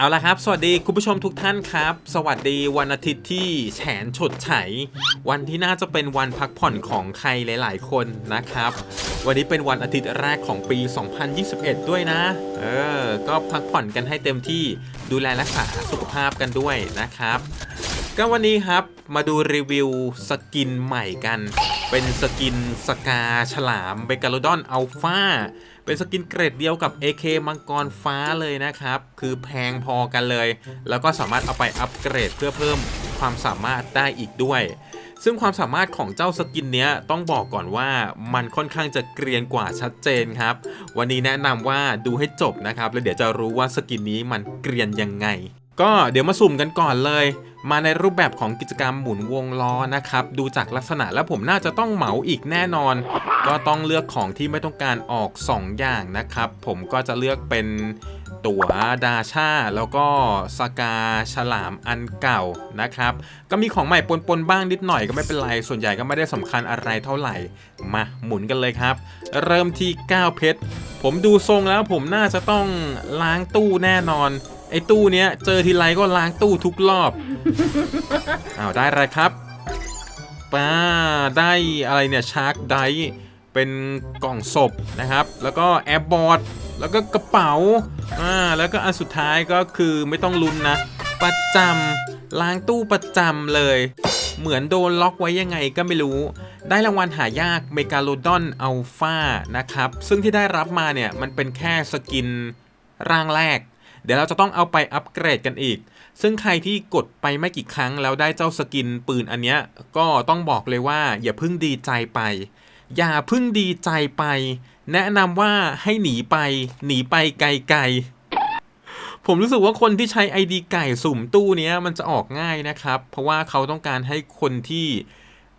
เอาละครับ สวัสดีคุณผู้ชมทุกท่านครับ สวัสดีวันอาทิตย์ที่แฉนฉดไฉ วันที่น่าจะเป็นวันพักผ่อนของใครหลาย ๆ คนนะครับ วันนี้เป็นวันอาทิตย์แรกของปี 2021 ด้วยนะ เออ ก็พักผ่อนกันให้เต็มที่ดูแลรักษาสุขภาพกันด้วยนะครับ ก็วันนี้ครับมาดูรีวิวสกินใหม่กัน เป็นสกินสกาฉลามเบกาโลดอนอัลฟา เป็นสกินเกรดเดียวกับ AK มังกรฟ้าเลยนะครับ คือแพงพอกันเลย แล้วก็สามารถเอาไปอัปเกรดเพื่อเพิ่มความสามารถได้อีกด้วย ซึ่งความสามารถของเจ้าสกินเนี้ยต้องบอกก่อนว่ามันค่อนข้างจะเกรียนกว่าชัดเจนครับ วันนี้แนะนำว่าดูให้จบนะครับ แล้วเดี๋ยวจะรู้ว่าสกินนี้มันเกรียนยังไง ก็เดี๋ยวมาสุ่มกันก่อนเลย มาในรูปแบบของกิจกรรมหมุนวงล้อนะครับ ดูจากลักษณะแล้วผมน่าจะต้องเหมาอีกแน่นอน ก็ต้องเลือกของที่ไม่ต้องการออก 2 อย่างนะครับ ผมก็จะเลือกเป็นตั๋วดาชาแล้วก็สกาฉลามอันเก่านะครับ ก็มีของใหม่ปนๆบ้างนิดหน่อยก็ไม่เป็นไร ส่วนใหญ่ก็ไม่ได้สำคัญอะไรเท่าไหร่ มาหมุนกันเลยครับ เริ่มที่ 9 เพชร ผมดูทรงแล้วผมน่าจะต้องล้างตู้แน่นอน ไอ้ตู้เนี้ยเจอทีไรก็ล้างตู้ทุกรอบ อ้าวได้อะไรครับป้าได้อะไรเนี่ยชาร์กไดเป็นกล่องศพนะครับ แล้วก็แอร์บอร์ดแล้วก็กระเป๋าอ่าแล้วก็อันสุดท้ายก็คือไม่ต้องลุ้นนะ ประจำล้างตู้ประจำเลย เหมือนโดนล็อกไว้ยังไงก็ไม่รู้ ได้รางวัลหายากเมกาโลดอนอัลฟานะครับ ซึ่งที่ได้รับมาเนี่ย มันเป็นแค่สกินร่างแรก ดี๋ยวเราจะต้องเอาไปอัปเกรดกันอีก ซึ่งใครที่กดไปไม่กี่ครั้งแล้วได้เจ้าสกินปืนอันเนี้ยก็ต้องบอกเลยว่าอย่าพิ่งดีใจไป อย่าพิ่งดีใจไป แนะนำว่าให้หนีไป หนีไปไกลๆ ผมรู้สึกว่าคนที่ใช้ ID ไก่สุ่มตู้เนี้ยมันจะออกง่ายนะครับ เพราะว่าเขาต้องการให้คนที่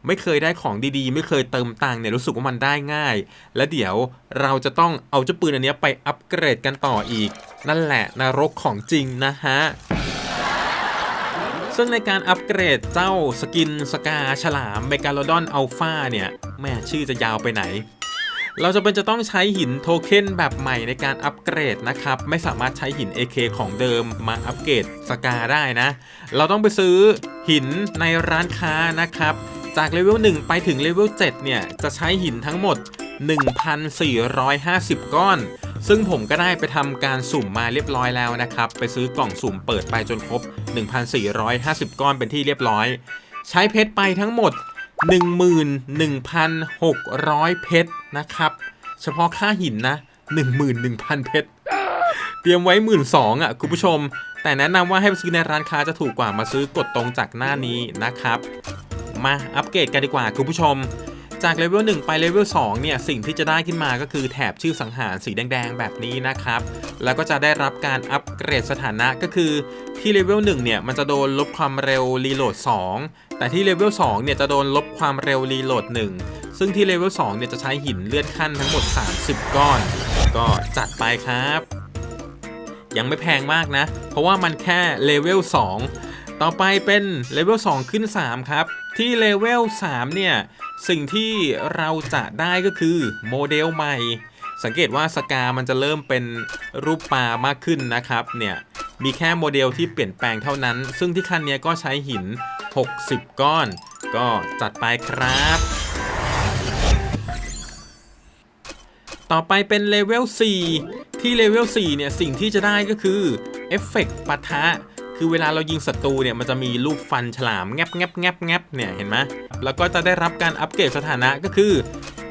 ไม่เคยได้ของดีๆ ไม่เคยเติมตังค์เนี่ยรู้สึกว่ามันได้ง่าย และเดี๋ยวเราจะต้องเอาเจ้าปืนอันนี้ไปอัปเกรดกันต่ออีก นั่นแหละนรกของจริงนะฮะซึ่งในการอัปเกรดเจ้าสกินสกาฉลามเมกาโลดอนอัลฟาเนี่ยแม่ชื่อจะยาวไปไหน เราจะเป็นจะต้องใช้หินโทเค็นแบบใหม่ในการอัปเกรดนะครับ ไม่สามารถใช้หิน AK ของเดิมมาอัปเกรดสกาได้นะ เราต้องไปซื้อหินในร้านค้านะครับ จากเลเวล1ไปถึงเลเวล7เนี่ย จะใช้หินทั้งหมด 1,450 ก้อน ซึ่งผมก็ได้ไปทำการสุ่มมาเรียบร้อยแล้วนะครับ ไปซื้อกล่องสุ่มเปิดไปจนครบ 1,450 ก้อนเป็นที่เรียบร้อย ใช้เพชรไปทั้งหมด 11,600 เพชรนะครับ เฉพาะค่าหินนะ 11,000 เพชร เตรียมไว้ 1 2ื่นอะคุณผู้ชม แต่แนะนำว่าให้ไปซื้อในร้านค้าจะถูกกว่ามาซื้อกดตรงจากหน้านี้นะครับ มาอัปเกรดกันดีกว่าคุณผู้ชม จากเลเวล1ไปเลเวล2เนี่ยสิ่งที่จะได้ขึ้นมาก็คือแถบชื่อสังหารสีแดงๆ แบบนี้นะครับ แล้วก็จะได้รับการอัปเกรดสถานะก็คือที่เลเวล1เนี่ยมันจะโดนลบความเร็วรีโหลด2 แต่ที่เลเวล2เนี่ยจะโดนลบความเร็วรีโหลด1 ซึ่งที่เลเวล2เนี่ยจะใช้หินเลื่อนขั้นทั้งหมด 30 ก้อน ก็จัดไปครับยังไม่แพงมากนะ เพราะว่ามันแค่เลเวล2ต่อไปเป็นเลเวล2ขึ้น 3 ครับ ที่เลเวล 3 เนี่ย สิ่งที่เราจะได้ก็คือโมเดลใหม่ สังเกตว่าสกามันจะเริ่มเป็นรูปปลามากขึ้นนะครับ เนี่ย มีแค่โมเดลที่เปลี่ยนแปลงเท่านั้น ซึ่งที่คันนี้ก็ใช้หิน 60 ก้อน ก็จัดไปครับ ต่อไปเป็นเลเวล 4 ที่เลเวล 4 เนี่ย สิ่งที่จะได้ก็คือเอฟเฟกต์ปะทะ คือเวลาเรายิงศัตรูเนี่ยมันจะมีลูกฟันฉลามแงบแงบแงบแงบเนี่ยเห็นไหมแล้วก็จะได้รับการอัปเกรดสถานะก็คือ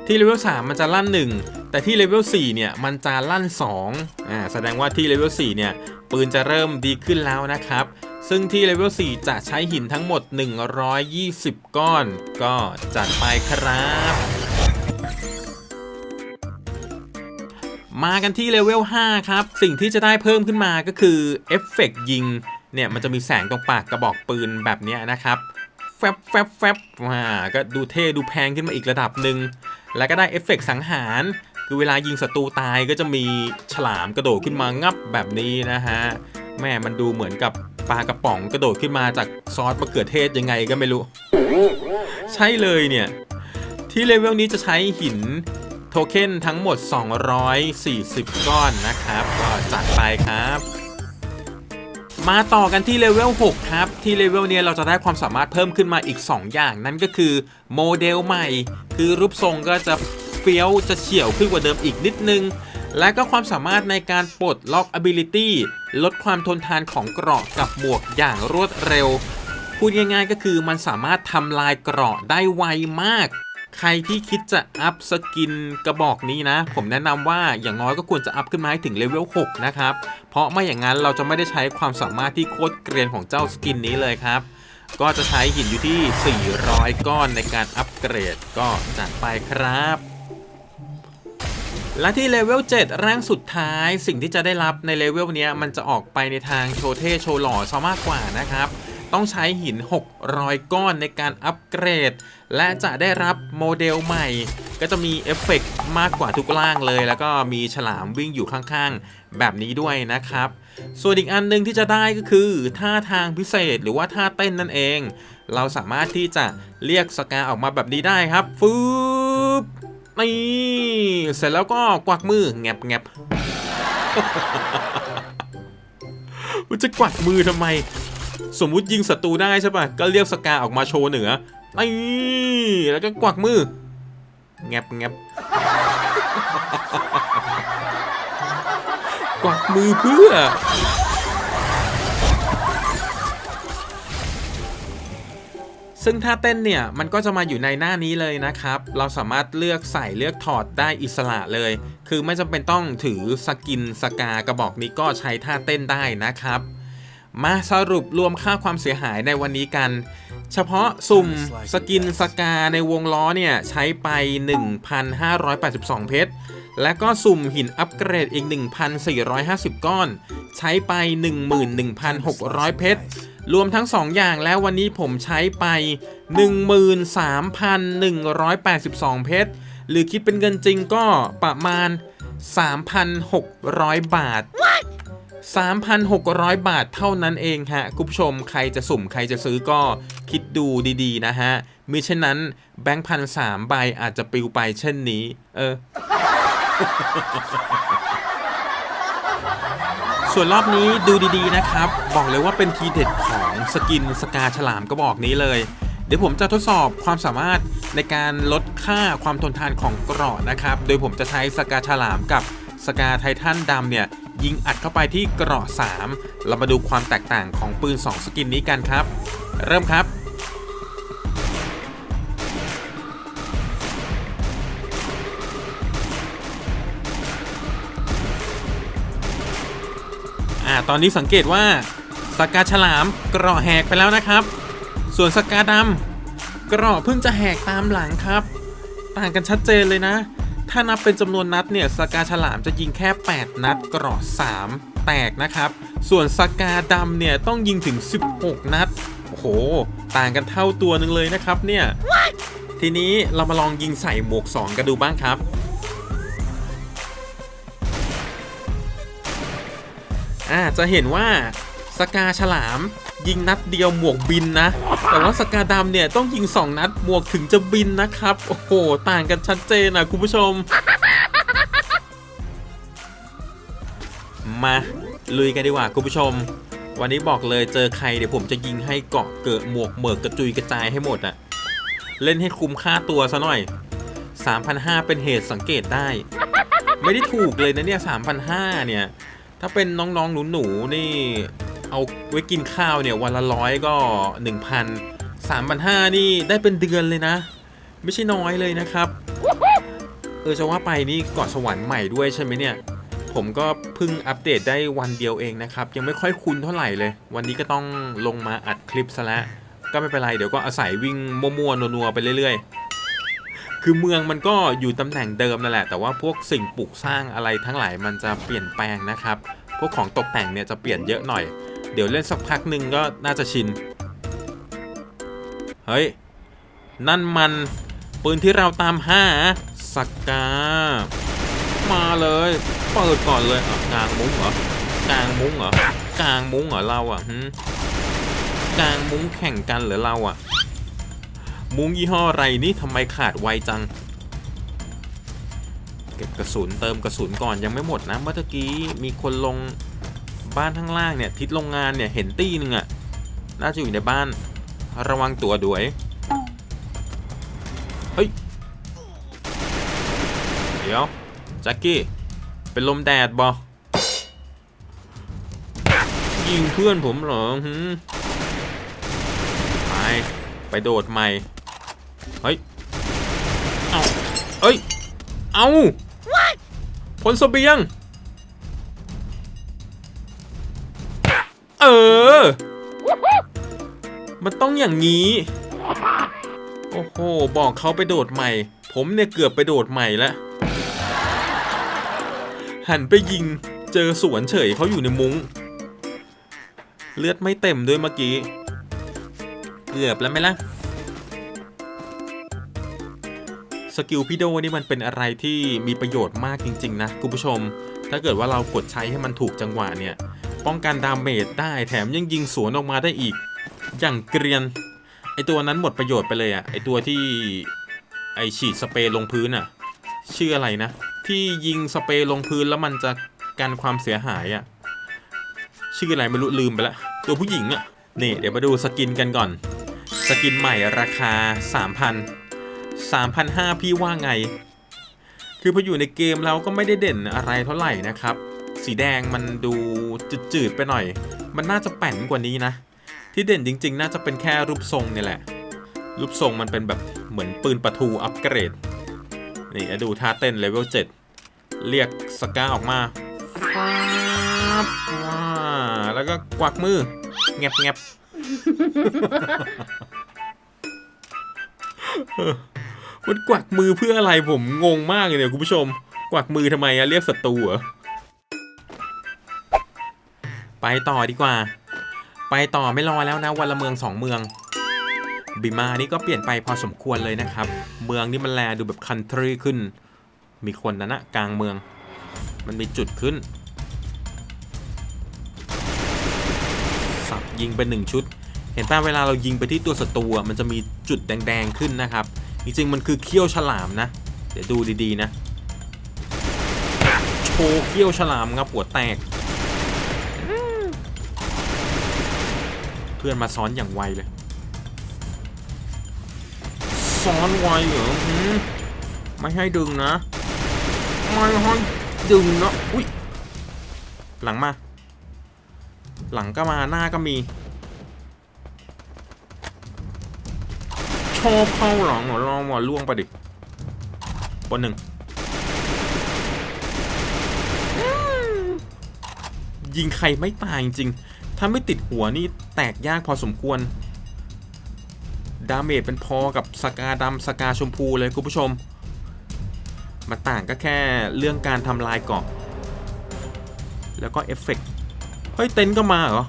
ที่เลเวล3มันจะลั่น 1 แต่ที่เลเวล4เนี่ยมันจะลั่น2อ่าแสดงว่าที่เลเวล4เนี่ยปืนจะเริ่มดีขึ้นแล้วนะครับ ซึ่งที่เลเวล4จะใช้หินทั้งหมด 120 ก้อน ก็จัดไปครับมากันที่เลเวล 5 ครับ สิ่งที่จะได้เพิ่มขึ้นมาก็คือเอฟเฟกต์ยิง เนี่ยมันจะมีแสงตรงปากกระบอกปืนแบบนี้นะครับแฟบแฟบแฟบมาก็ดูเท่ดูแพงขึ้นมาอีกระดับหนึ่งแล้วก็ได้เอฟเฟกต์สังหาร คือเวลายิงศัตรูตายก็จะมีฉลามกระโดดขึ้นมางับแบบนี้นะฮะแม่มันดูเหมือนกับปลากระป๋องกระโดดขึ้นมาจากซอสมะเขือเทศยังไงก็ไม่รู้ ใช่เลยเนี่ย ที่เลเวลนี้จะใช้หินโทเค็นทั้งหมด 240 ก้อนนะครับ ก็จัดไปครับ มาต่อกันที่เลเวล 6 ครับ ที่เลเวลเนี้ยเราจะได้ความสามารถเพิ่มขึ้นมาอีก 2 อย่าง นั่นก็คือโมเดลใหม่ คือรูปทรงก็จะเฟี้ยวจะเฉียวขึ้นกว่าเดิมอีกนิดนึง และก็ความสามารถในการปลดล็อก ability ลดความทนทานของเกราะกับหมวกอย่างรวดเร็ว พูดง่ายๆก็คือมันสามารถทำลายเกราะได้ไวมาก ใครที่คิดจะอัพสกินกระบอกนี้นะ ผมแนะนำว่าอย่างน้อยก็ควรจะอัพขึ้นมาให้ถึงเลเวล 6 นะครับ เพราะไม่อย่างนั้นเราจะไม่ได้ใช้ความสามารถที่โคตรเกรียนของเจ้าสกินนี้เลยครับ ก็จะใช้หินอยู่ที่ 400 ก้อนในการอัปเกรดก็จัดไปครับและที่เลเวล 7 ร่างสุดท้ายสิ่งที่จะได้รับในเลเวลนี้มันจะออกไปในทางโชว์เท่โชว์หล่อซะมากกว่านะครับ ต้องใช้หิน 600 ก้อนในการอัปเกรด และจะได้รับโมเดลใหม่ ก็จะมีเอฟเฟกต์มากกว่าทุกล่างเลย แล้วก็มีฉลามวิ่งอยู่ข้างๆ แบบนี้ด้วยนะครับ ส่วนอีกอันหนึงที่จะได้ก็คือ ท่าทางพิเศษหรือว่าท่าเต้นนั่นเอง เราสามารถที่จะเรียกสกาออกมาแบบนี้ได้ครับฟืบนี่เสร็จแล้วก็กวักมือแงบแงบมันจะกวักมือทำไม สมมุติยิงศัตรูได้ใช่ปะก็เรียกสกาออกมาโชว์เหนือนี่แล้วก็กวักมือ แงบแงบกวักมือเพื่อ ซึ่งท่าเต้นเนี่ย มันก็จะมาอยู่ในหน้านี้เลยนะครับ เราสามารถเลือกใส่เลือกถอดได้อิสระเลย คือไม่จำเป็นต้องถือสกินสกากระบอกนี้ก็ใช้ท่าเต้นได้นะครับ มาสรุปรวมค่าความเสียหายในวันนี้กัน เฉพาะสุ่มสกินสกาในวงล้อเนี่ย ใช้ไป 1,582 เพชร และก็สุ่มหินอัปเกรดอีก 1,450 ก้อน ใช้ไป 11,600 เพชร รวมทั้ง 2 อย่างแล้ววันนี้ผมใช้ไป 13,182 เพชร หรือคิดเป็นเงินจริงก็ประมาณ 3,600 บาท 3,600 บาทเท่านั้นเองฮะคุณผู้ชมใครจะสุ่มใครจะซื้อก็คิดดูดีๆนะฮะมิเช่นนั้นแบงค์พันสามใบอาจจะปลิวไปเช่นนี้ เออ ส่วนรอบนี้ดูดีๆนะครับ บอกเลยว่าเป็นทีเด็ดของสกินสกาฉลามก็บอกนี้เลย เดี๋ยวผมจะทดสอบความสามารถในการลดค่าความทนทานของเกราะนะครับ โดยผมจะใช้สกาฉลามกับสกาไททันดำเนี่ย ยิงอัดเข้าไปที่เกราะ 3 เรามาดูความแตกต่างของปืน 2 สกินนี้กันครับ เริ่มครับอ่าตอนนี้สังเกตว่าสกาฉลามเกราะแหกไปแล้วนะครับ ส่วนสกาดำเกราะเพิ่งจะแหกตามหลังครับ ต่างกันชัดเจนเลยนะ ถ้านับเป็นจำนวนนัดเนี่ยสกาฉลามจะยิงแค่ 8 นัดเกราะ3แตกนะครับ ส่วนสกาดำเนี่ยต้องยิงถึง 16 นัด โอ้โห ต่างกันเท่าตัวหนึ่งเลยนะครับเนี่ย ทีนี้เรามาลองยิงใส่หมวก 2 กันดูบ้างครับอ่าจะเห็นว่า สกาฉลาม ยิงนัดเดียวหมวกบินนะ แต่ว่าสกาดำเนี่ยต้องยิง 2 นัดหมวกถึงจะบินนะครับ โอ้โห ต่างกันชัดเจนนะคุณผู้ชม มา ลุยกันดีกว่าคุณผู้ชม วันนี้บอกเลยเจอใครเดี๋ยวผมจะยิงให้เกาะเกิดหมวกเหมือกกระจุยกระจายให้หมดอะเล่นให้คุ้มค่าตัวซะหน่อย 3,500 เป็นเหตุสังเกตได้ ไม่ได้ถูกเลยนะเนี่ย3,500 เนี่ย ถ้าเป็นน้องๆ หนูๆ นี่ เอาไว้กินข้าวเนี่ยวันละร้อยก็ 1,000 3,500นี่ได้เป็นเดือนเลยนะ ไม่ใช่น้อยเลยนะครับ เออจะว่าไปนี่เกาะสวรรค์ใหม่ด้วยใช่ไหมเนี่ย ผมก็เพิ่งอัปเดตได้วันเดียวเองนะครับ ยังไม่ค่อยคุ้นเท่าไหร่เลย วันนี้ก็ต้องลงมาอัดคลิปซะแล้วก็ไม่เป็นไรเดี๋ยวก็อาศัยวิ่งมั่วๆนัวๆไปเรื่อยๆ คือเมืองมันก็อยู่ตำแหน่งเดิมนั่นแหละ แต่ว่าพวกสิ่งปลูกสร้างอะไรทั้งหลายมันจะเปลี่ยนแปลงนะครับ พวกของตกแต่งเนี่ยจะเปลี่ยนเยอะหน่อย เดี๋ยวเล่นสักพักหนึ่งก็น่าจะชิน เฮ้ย นั่นมันปืนที่เราตามหาสักกา มาเลยเปิดก่อนเลยอะกลางมุ้งเหรอกลางมุ้งเหรอกลางมุ้งเหรอเราอะหึกลางมุ้งแข่งกันเหรอเราอะ มุ้งยี่ห้ออะไรนี่ทำไมขาดไวจัง เก็บกระสุนเติมกระสุนก่อนยังไม่หมดนะเมื่อกี้มีคนลง บ้านข้างล่างเนี่ยทิศโรงงานเนี่ยเห็นตี้หนึ่งอะน่าจะอยู่ในบ้านระวังตัวด้วยเฮ้ยเดี๋ยวแจ็คกี้เป็นลมแดดบอยิงเพื่อนผมเหรอหืมไปไปโดดใหม่เฮ้ยเอาเอ้ยเอาพลเสเบียง ออ มันต้องอย่างนี้ โอ้โห บอกเขาไปโดดใหม่ ผมเนี่ยเกือบไปโดดใหม่แล้ว หันไปยิง เจอสวนเฉยเขาอยู่ในมุง้ง เลือดไม่เต็มด้วยเมื่อกี้ เกือบแล้วไหมล่ะ สกิลพี่โดนี่มันเป็นอะไรที่มีประโยชน์มากจริง ๆ นะคุณผู้ชม ถ้าเกิดว่าเรากดใช้ให้มันถูกจังหวะเนี่ย ป้องกันดาเมจได้แถมยังยิงสวนออกมาได้อีก อย่างเกรียน ไอตัวนั้นหมดประโยชน์ไปเลยอะไอตัวที่ไอฉีดสเปรย์ลงพื้นอะชื่ออะไรนะ ที่ยิงสเปรย์ลงพื้นแล้วมันจะกันความเสียหายอะชื่ออะไรไม่รู้ลืมไปละตัวผู้หญิงอะนี่เดี๋ยวมาดูสกินกันก่อน สกินใหม่ราคา 3,000 3,500พี่ว่าไง คือพออยู่ในเกมเราก็ไม่ได้เด่นอะไรเท่าไหร่นะครับ สีแดงมันดูจืดๆไปหน่อย มันน่าจะแป่นกว่านี้นะ ที่เด่นจริง ๆ น่าจะเป็นแค่รูปทรงนี่แหละ รูปทรงมันเป็นแบบเหมือนปืนปะทูอัปเกรด นี่ดูท่าเต้นเลเวล7เรียกสก้าออกมาฟ้าบว้าแล้วก็กวักมือแงบแงบมันกวักมือเพื่ออะไรผมงงมากเลยเนี่ยคุณผู้ชม กวักมือทำไมอะเรียกศัตรูเหรอ ไปต่อดีกว่า ไปต่อไม่รอแล้วนะวันละเมืองสองเมือง บิมานี่ก็เปลี่ยนไปพอสมควรเลยนะครับ เมืองนี่มันแลดูแบบคันทรีขึ้น มีคนนะนะกลางเมือง มันมีจุดขึ้น สับยิงไปหนึ่งชุด เห็นป่ะเวลาเรายิงไปที่ตัวศัตรูมันจะมีจุดแดงๆขึ้นนะครับ จริงๆมันคือเขี้ยวฉลามนะ เดี๋ยวดูดีๆนะ โชว์เขี้ยวฉลามครับหัวแตก เพื่อนมาซ้อนอย่างไวเลย ซ้อนไวเหรอหืมไม่ให้ดึงนะ ไม่ให้ดึงนะอุ้ย หลังมา หลังก็มาหน้าก็มี ชอบเข้าหลังเหรอลองมาล่วงไปดิบนหนึ่งอืมยิงใครไม่ตายจริงๆ ถ้าไม่ติดหัวนี่แตกยากพอสมควร ดาเมจเป็นพอกับสกาดำสกาชมพูเลยคุณผู้ชม มาต่างก็แค่เรื่องการทำลายเกาะ แล้วก็เอฟเฟกต์เฮ้ย เต็นก็มาเหรอ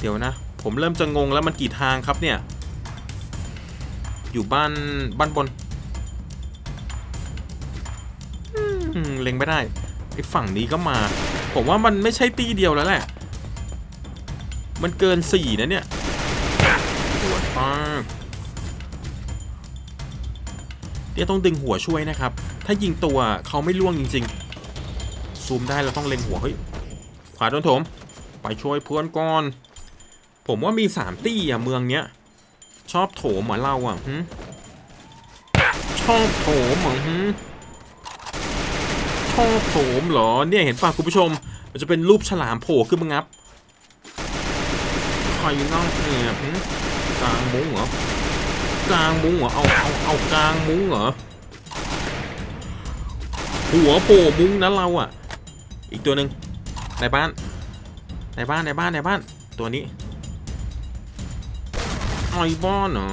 เดี๋ยวนะ ผมเริ่มจะงงแล้วมันกี่ทางครับเนี่ย อยู่บ้านบ้านบนเล็งไม่ได้ไอ้ฝั่งนี้ก็มา ผมว่ามันไม่ใช่ตีเดียวแล้วแหละ มันเกินสี่นะเนี่ยปวดมากเดี๋ยวต้องดึงหัวช่วยนะครับ ถ้ายิงตัวเขาไม่ล่วงจริง ๆ ซูมได้เราต้องเล็งหัวเฮ้ยขวาโดนโถม ไปช่วยเพื่อนก่อน ผมว่ามีสามตี้อะเมืองเนี้ย ชอบโถมเหมือนเราอะชอบโถมเหมือนชอบโถมเหรอเนี่ยเห็นป่ะคุณผู้ชม มันจะเป็นรูปฉลามโผล่ขึ้นมางับ ใครนั่งแอบหึกลางมุ้งเหรอกลางมุ้งเหรอเอาเอาเอากลางมุ้งเหรอหัวโผล่มุ้งนะเราอะ อีกตัวหนึ่งในบ้านในบ้านในบ้านในบ้านตัวนี้หน่อยบ้านเหรอ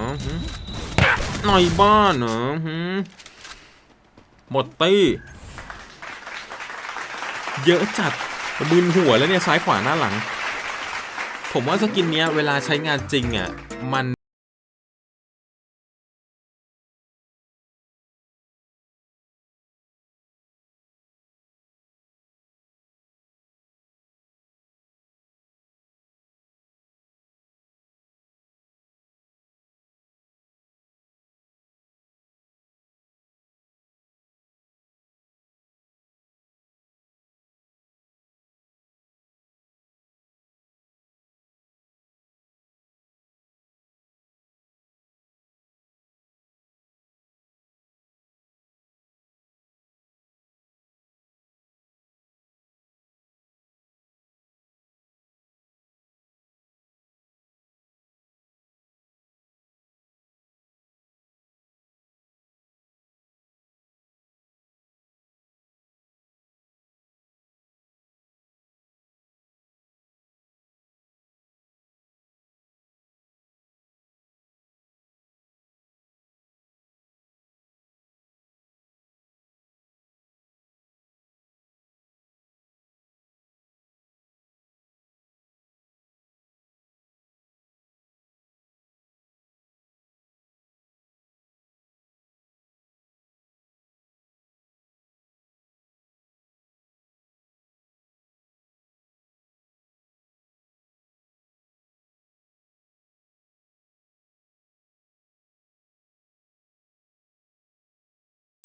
หน่อยบ้านเหรอหึหมดตี้เยอะจัดมึนหัวแล้วเนี่ยซ้ายขวาหน้าหลัง ผมว่าสกินเนี้ยเวลาใช้งานจริงอะมัน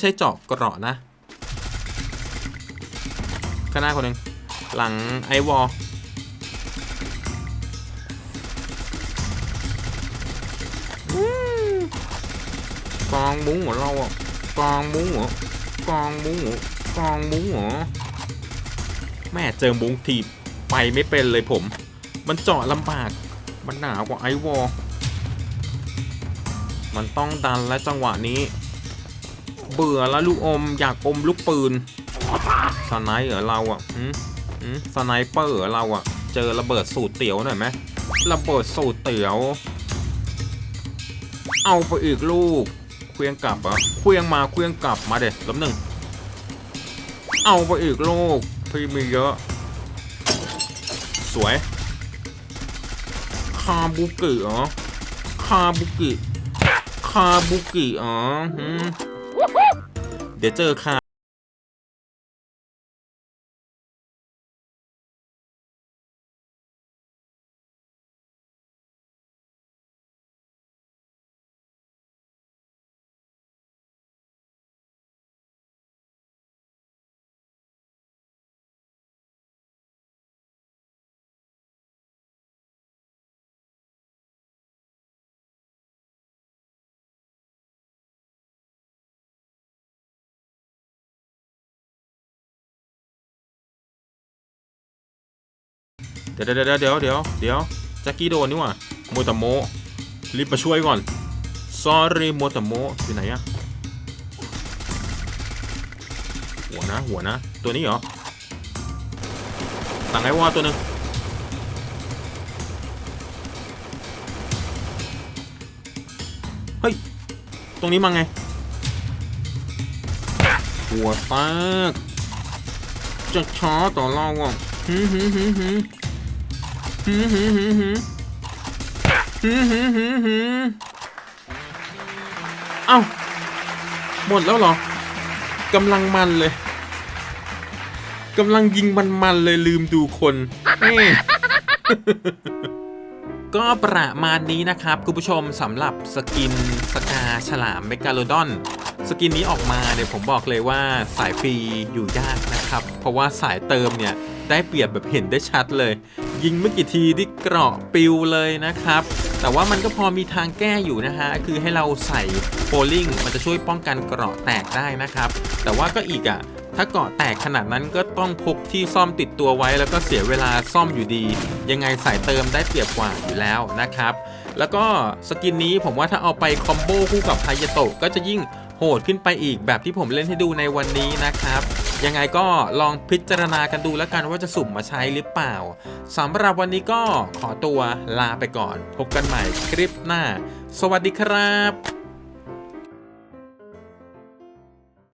ใช่เจาะเกราะนะ ข้างหน้าคนหนึ่งหลังไอวอลกองมุ้งเหรอเราอะกองมุ้งเหรอกองมุ้งเหรอกองมุ้งเหรอแม่เจอมุ้งทีไปไม่เป็นเลยผม มันเจาะลำบาก มันหนากว่าไอวอลมันต้องดันและจังหวะนี้ เบื่อแล้วลูกอมอยากอมลูกปืนสไนเปอร์เราอะหืมหืมสไนเปอร์เราอะ เจอระเบิดสูตรเตี๋ยวหน่อยไหมระเบิดสูตรเตี๋ยว เอาไปอีกลูกเคลียงกลับอะเคลียงมาเคลียงกลับมาเด็ดล้มหนึ่งเอาไปอีกลูกพี่มีเยอะ สวย คาบุกิเหรอคาบุกิคาบุกิอ๋อ เดี๋ยวเจอค่ะ ดี๋ยวเดี๋ยวเดี๋ยวเดี๋ยวเดี๋ยวเดี๋ยวแจ็คกี้โดนนี่หว่าโมตโมรีบมาช่วยก่อน sorry โมตโมอยู่ไหนอะหัวนะหัวนะ ตัวนี้เหรอหลังไอ้วอตัวหนึ่งเฮ้ย ตรงนี้มาไงหัวแตกจะช้าต่อเราอะหืมหืม หืมหืมหืมหืมหืมหืมหืมหืมเอ้าหมดแล้วเหรอกำลังมันเลยกำลังยิงมันๆเลยลืมดูคนก็ประมาณนี้นะครับ คุณผู้ชมสำหรับสกินสกาฉลามเมกาโลดอน สกินนี้ออกมาเนี่ยผมบอกเลยว่าสายฟรีอยู่ยากนะครับ เพราะว่าสายเติมเนี่ย ได้เปรียบแบบเห็นได้ชัดเลย ยิงไม่กี่ทีที่เกราะปิวเลยนะครับ แต่ว่ามันก็พอมีทางแก้อยู่นะฮะคือให้เราใส่โพลิงมันจะช่วยป้องกันเกราะแตกได้นะครับ แต่ว่าก็อีกอะถ้าเกาะแตกขนาดนั้นก็ต้องพกที่ซ่อมติดตัวไว้ แล้วก็เสียเวลาซ่อมอยู่ดี ยังไงสายเติมได้เปรียบกว่าอยู่แล้วนะครับ แล้วก็สกินนี้ผมว่าถ้าเอาไปคอมโบคู่กับไฮยโตะก็จะยิ่งโหดขึ้นไปอีกแบบที่ผมเล่นให้ดูในวันนี้นะครับ ยังไงก็ลองพิจารณากันดูแล้วกันว่าจะสุ่มมาใช้หรือเปล่าสำหรับวันนี้ก็ขอตัวลาไปก่อน พบกันใหม่คลิปหน้า สวัสดีครับ